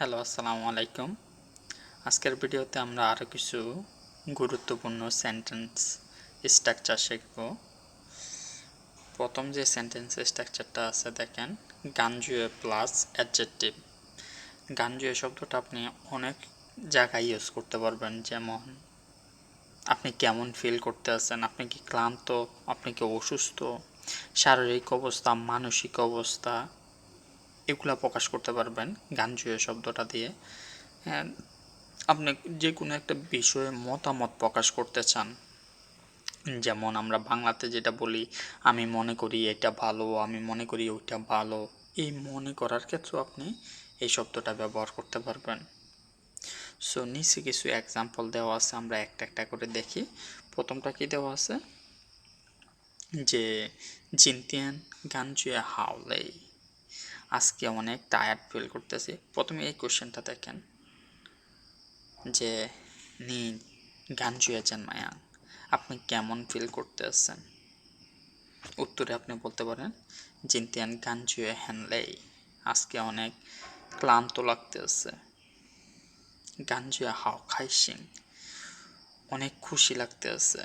Hello আসসালামু আলাইকুম আজকের ভিডিওতে আমরা আরও কিছু গুরুত্বপূর্ণ সেন্টেন্স স্ট্রাকচার শিখব। প্রথম যে সেন্টেন্স স্ট্রাকচারটা আছে দেখেন গানজুয়ে প্লাস অ্যাডজেক্টিভ গানজুয়ে শব্দটা আপনি অনেক জায়গায় ইউজ করতে পারবেন, যেমন আপনি কেমন ফিল করতে আছেন, আপনি কি ক্লান্ত, আপনি কি অসুস্থ, শারীরিক অবস্থা, মানসিক অবস্থা এগুলা প্রকাশ করতে পারবেন গানজুয়ে শব্দটা দিয়ে। হ্যাঁ, আপনি যে কোনো একটা বিষয়ে মতামত প্রকাশ করতে চান যেমন আমরা বাংলাতে যেটা বলি আমি মনে করি এটা ভালো আমি মনে করি ওইটা ভালো এই মনে করার ক্ষেত্রেও আপনি এই শব্দটা ব্যবহার করতে পারবেন। সো নিচে কিছু এক্সাম্পল দেওয়া আছে আমরা একটা একটা করে দেখি। প্রথমটা কি দেওয়া আছে? যে জিনতিয়ান গানজুয়ে হাওলেই। আজকে অনেক টায়ার্ড ফিল করতেছি। প্রথমে এই কোশ্চেনটা দেখেন যে নি গান জুয়েছেন মায়া, আপনি কেমন ফিল করতে আছেন উত্তরে আপনি বলতে পারেন, জিন্তিয়ান, গান জুয়ে হ্যানলেই আজকে অনেক ক্লান্ত লাগতে আছে গান জুয়ে হাও খাইসিং অনেক খুশি লাগতে আছে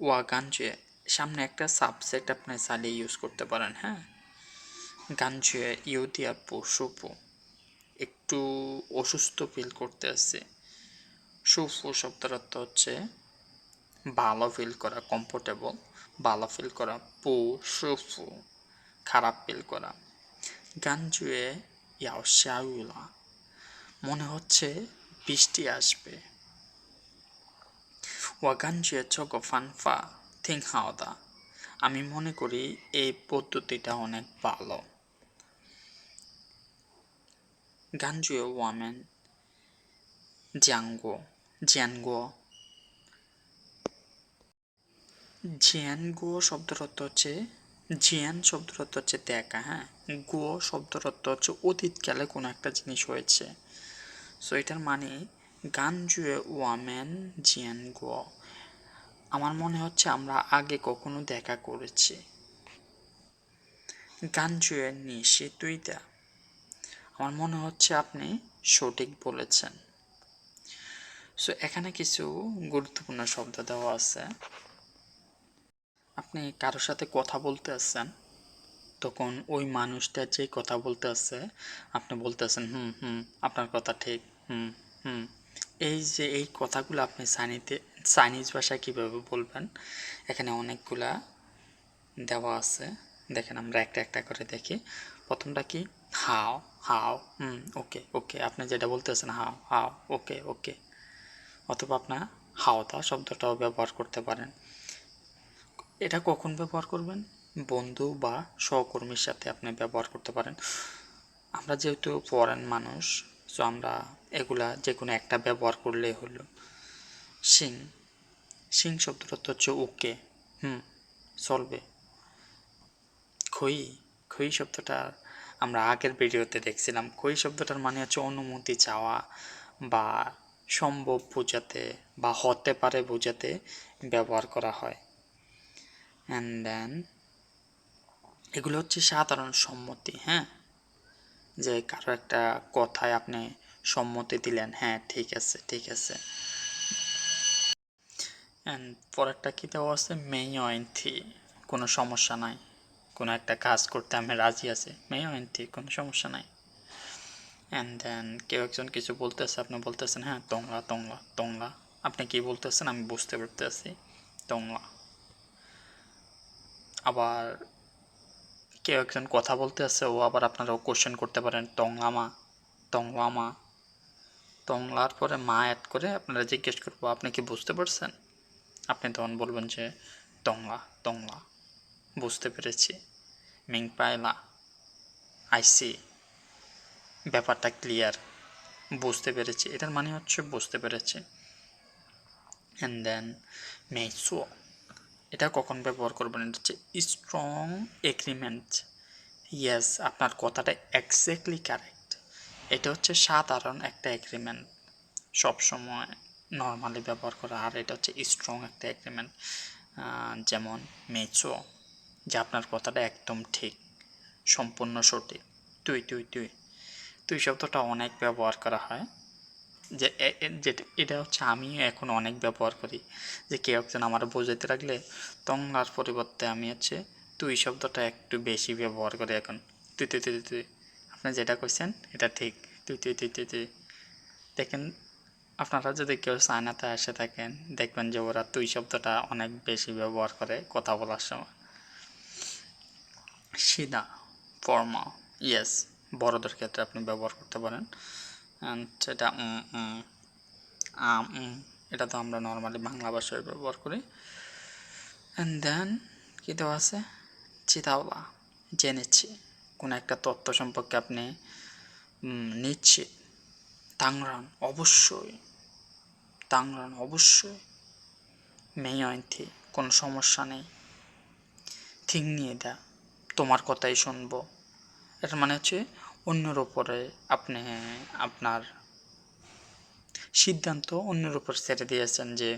ওয়া, গান জুয়ে, সামনে একটা সাবজেক্ট আপনি চালিয়ে ইউজ করতে পারেন হ্যাঁ? গানজুয়ে ইউদিয়া সুপু একটু অসুস্থ ফিল করতে আছে। সুফু শব্দের অর্থ হচ্ছে, ভালো ফিল করা কমফোর্টেবল ভালো ফিল করা, পু সুফু খারাপ ফিল করা। গানজুয়ে ইয়াও শাউলা মনে হচ্ছে বৃষ্টি আসবে। ওয়া গান গানজুয়ে চগো ফানফা থিং হাওদা আমি মনে করি এই পদ্ধতিটা অনেক ভালো। গানজুয়ে ওয়ামেন জিয়ানগো জিয়ানগো জিয়ানগো শব্দের অর্থ হচ্ছে জিয়ান শব্দের অর্থ হচ্ছে দেখা হ্যাঁ গো শব্দের অর্থ হচ্ছে অতীতকালে কোনো একটা জিনিস হয়েছে। সো এটার মানে গানজুয়ে ওয়ামেন জিয়ান গো আমার মনে হচ্ছে আমরা আগে কখনো দেখা করেছি। গানজুয়ে নিশি তুইতা আমার মনে হচ্ছে আপনি সঠিক বলেছেন। সো এখানে কিছু গুরুত্বপূর্ণ শব্দ দেওয়া আছে। আপনি কারোর সাথে কথা বলতে আসছেন, তখন ওই মানুষটা যে কথা বলতে আছে আপনি বলতে বলতেছেন, হুম হুম, আপনার কথা ঠিক, হুম হুম। এই যে এই কথাগুলো আপনি চাইনিতে চাইনিজ ভাষায় কীভাবে বলবেন, এখানে অনেকগুলা দেওয়া আছে। দেখেন, আমরা একটা একটা করে দেখি। প্রথমটা কি? হাও হাও, হুম, ওকে ওকে। আপনি যেটা বলতেছেন, হাও হাও, ওকে ওকে। অথবা আপনার হাওতা শব্দটাও ব্যবহার করতে পারেন। এটা কখন ব্যবহার করবেন? বন্ধু বা সহকর্মীর সাথে আপনি ব্যবহার করতে পারেন। আমরা যেহেতু ফরেন মানুষ সো আমরা এগুলা যে কোনো একটা ব্যবহার করলেই হলো। সিং সিং শব্দটা হচ্ছে ওকে। হুম, চলবে। খই খই শব্দটা আমরা আগের ভিডিওতে দেখছিলাম। খই শব্দটার মানে হচ্ছে অনুমতি চাওয়া বা সম্ভব বোঝাতে বা হতে পারে বোঝাতে ব্যবহার করা হয়। অ্যান্ড দেন এগুলো হচ্ছে সাধারণ সম্মতি হ্যাঁ? যে কারও একটা কথায় আপনি সম্মতি দিলেন হ্যাঁ ঠিক আছে ঠিক আছে। অ্যান্ড পরেরটা কী দেওয়া আছে? মেয়ন্থি কোনো সমস্যা নাই। কোনো একটা কাজ করতে আমি রাজি আছি। মেয়ন্থি কোনো সমস্যা নাই। অ্যান্ড দেন কেউ একজন কিছু বলতেছে, আপনি বলতেছেন হ্যাঁ তংলা তংলা তংলা। আপনি কি বলতেছেন? আমি বুঝতে পারতেছি, তংলা। আবার কেউ একজন কথা বলতে আছে ও আবার আপনারাও কোশ্চেন করতে পারেন টংলামা টংলামা টংলার পরে মা অ্যাড করে আপনারা জিজ্ঞেস করব, আপনি কি বুঝতে পারছেন? আপনি তখন বলবেন যে টংলা টংলা বুঝতে পেরেছি। মিং পায়লা আইসি ব্যাপারটা ক্লিয়ার বুঝতে পেরেছি। এটার মানে হচ্ছে বুঝতে পেরেছি। অ্যান্ড দেন মেসো এটা কখন ব্যবহার করবেন? এটা হচ্ছে স্ট্রং এগ্রিমেন্ট ইয়েস আপনার কথাটা এক্স্যাক্টলি কারেক্ট এটা হচ্ছে সাধারণ একটা এগ্রিমেন্ট সবসময় নর্মালি ব্যবহার করা। আর এটা হচ্ছে স্ট্রং একটা এগ্রিমেন্ট যেমন মেচো যে আপনার কথাটা একদম ঠিক সম্পূর্ণ সঠিক। তুই তুই তুই তুই শব্দটা অনেক ব্যবহার করা হয়। যে যেটা এটা হচ্ছে আমি এখন অনেক ব্যবহার করি। যে কেউ একজন আমার বোঝাতে রাখলে তংলার পরিবর্তে আমি হচ্ছে তুই শব্দটা একটু বেশি ব্যবহার করি এখন। তুই তুই তুই তুই, আপনি যেটা কইছেন এটা ঠিক। তুই তুই তুই তুই তুই। দেখেন আপনারা যদি কেউ চায়নাতে এসে থাকেন দেখবেন যে ওরা তুই শব্দটা অনেক বেশি ব্যবহার করে কথা বলার সময়। সিধা ফর্মা ইয়েস বড়দের ক্ষেত্রে আপনি ব্যবহার করতে পারেন। অ্যান্ড এটা এটা তো আমরা নর্মালি বাংলা ভাষায় ব্যবহার করি। অ্যান্ড দেন কী দেওয়া আছে? চিতাওলা জেনেছি। কোনো একটা তথ্য সম্পর্কে আপনি নিশ্চিত তাংরান অবশ্যই। তাংরান অবশ্যই। মেয়ন্থি কোনো সমস্যা নেই। থিং নিয়ে দা তোমার কথাই শুনব। এটার মানে হচ্ছে অন্যের ওপরে আপনি, আপনার সিদ্ধান্ত অন্যের উপর ছেড়ে দিয়েছেন যে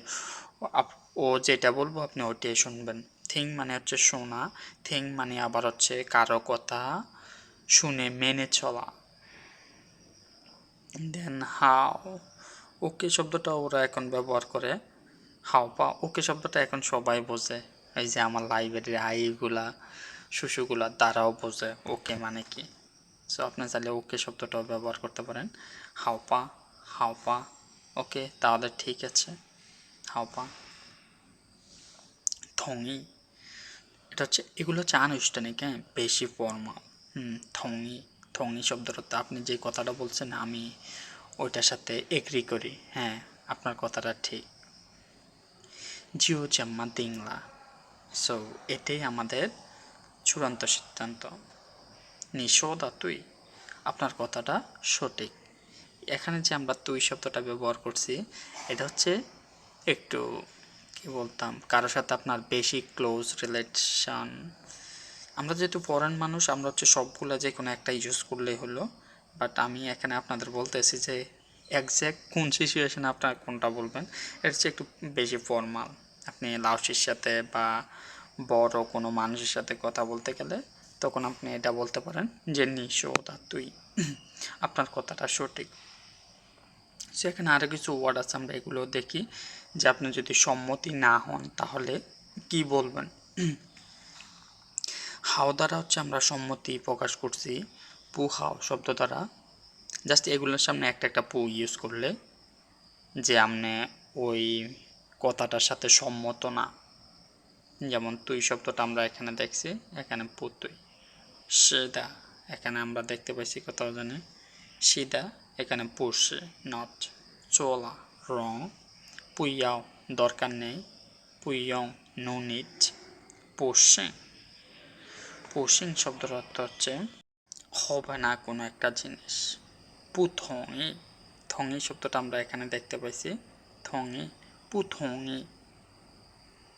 ও যেটা বলব আপনি ওইটাই শুনবেন। থিং মানে হচ্ছে শোনা, থিং মানে আবার হচ্ছে কারও কথা শুনে মেনে চলা। দেন হাও ওকে শব্দটা ওরা এখন ব্যবহার করে। হাও পা ওকে শব্দটা এখন সবাই বোঝে। এই যে আমার লাইব্রেরির আইগুলা। শুশুগুলা দ্বারাও বোঝে ওকে মানে কি। সো আপনি চাইলে ওকে শব্দটাও ব্যবহার করতে পারেন। হাওপা হাওপা। ওকে, তাহলে ঠিক আছে। হাওপা। থঙি এটা হচ্ছে, এগুলো হচ্ছে আনুষ্ঠানিক হ্যাঁ? বেশি ফর্মাল হুম থঙি থঙি শব্দটা আপনি যে কথাটা বলছেন, আমি ওইটার সাথে এগ্রি করি। হ্যাঁ আপনার কথাটা ঠিক। জিও জাম্মা দিংলা। সো এটাই আমাদের চূড়ান্ত সিদ্ধান্ত। নিশোদা তুই। আপনার কথাটা সঠিক। এখানে যে আমরা তুই শব্দটা ব্যবহার করছি, এটা হচ্ছে একটু, কি বলতাম, কারোর সাথে আপনার বেশি ক্লোজ রিলেশান আমরা যেহেতু ফরেন মানুষ, আমরা হচ্ছে সবগুলো যে কোনো একটা ইউজ করলেই হলো। বাট আমি এখানে আপনাদের বলতেছি যে একজ্যাক্ট কোন সিচুয়েশানে আপনারা কোনটা বলবেন, এটা হচ্ছে একটু বেশি ফর্মাল আপনি লাউসির সাথে বা বড় কোনো মানুষের সাথে কথা বলতে গেলে তখন আপনি এটা বলতে পারেন যে নিশোদা তুই। আপনার কথাটা সঠিক। সেখানে আরও কিছু ওয়ার্ড আছে আমরা এগুলো দেখি, যে আপনি যদি সম্মতি না হন তাহলে কি বলবেন? হাও দ্বারা হচ্ছে আমরা সম্মতি প্রকাশ করছি, পু, হাও শব্দ দ্বারা। জাস্ট এগুলোর সামনে একটা একটা পু ইউজ করলে যে আপনি ওই কথাটার সাথে সম্মত না। যেমন তুই শব্দটা আমরা এখানে দেখছি, এখানে পুতুই সেদা এখানে আমরা দেখতে পাইছি কোথাও জানি। সিদা এখানে পুষে নট চোলা রং পুইয়াও দরকার নেই। পুইয়ং নো নিট পোষিং পোষিং শব্দের অর্থ হচ্ছে হবে না কোনো একটা জিনিস। পুথঙি থঙি। শব্দটা আমরা এখানে দেখতে পাইছি। থঙি পুথঙি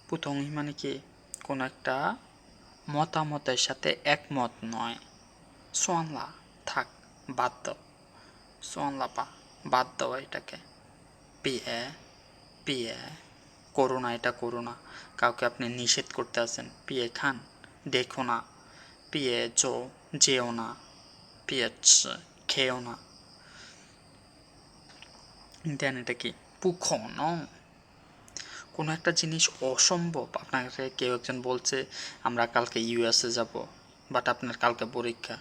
পুথঙি মানে কি? কোনো একটা মতামতের সাথে একমত নয়। সোয়ানলা, থাক, বাদ দাও। সোয়ানলা পা, বাদ দাও এটাকে। পিয়ে পিয়ে, করো না, এটা করো না। কাউকে আপনি নিষেধ করতে আছেন। পিয়ে, খান, দেখো না। পিয়ে, চো, যেও না। পিয়ে খেও না। দেন এটা কি? পুখন কোনো একটা জিনিস অসম্ভব। আপনাকে কেউ একজন বলছে, আমরা কালকে ইউএসএ যাব বাট আপনার কালকে পরীক্ষা।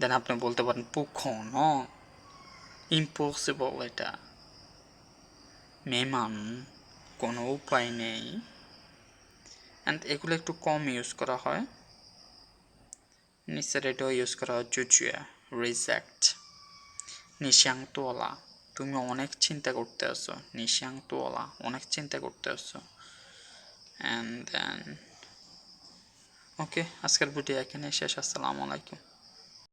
দেন আপনি বলতে পারেন পুখন ইম্পসিবল এটা। মেমান কোনো উপায় নেই। অ্যান্ড এগুলো একটু কম ইউজ করা হয়। নিচের এটাও ইউজ করা হয়, জুজুয়া রিজেক্ট নিশাং তোলা তুমি অনেক চিন্তা করতে আছো নিশাং অনেক চিন্তা করতে আছো। অ্যান্ড দেন ওকে আজকের ভিডিও এখানে শেষ, আসসালামু আলাইকুম।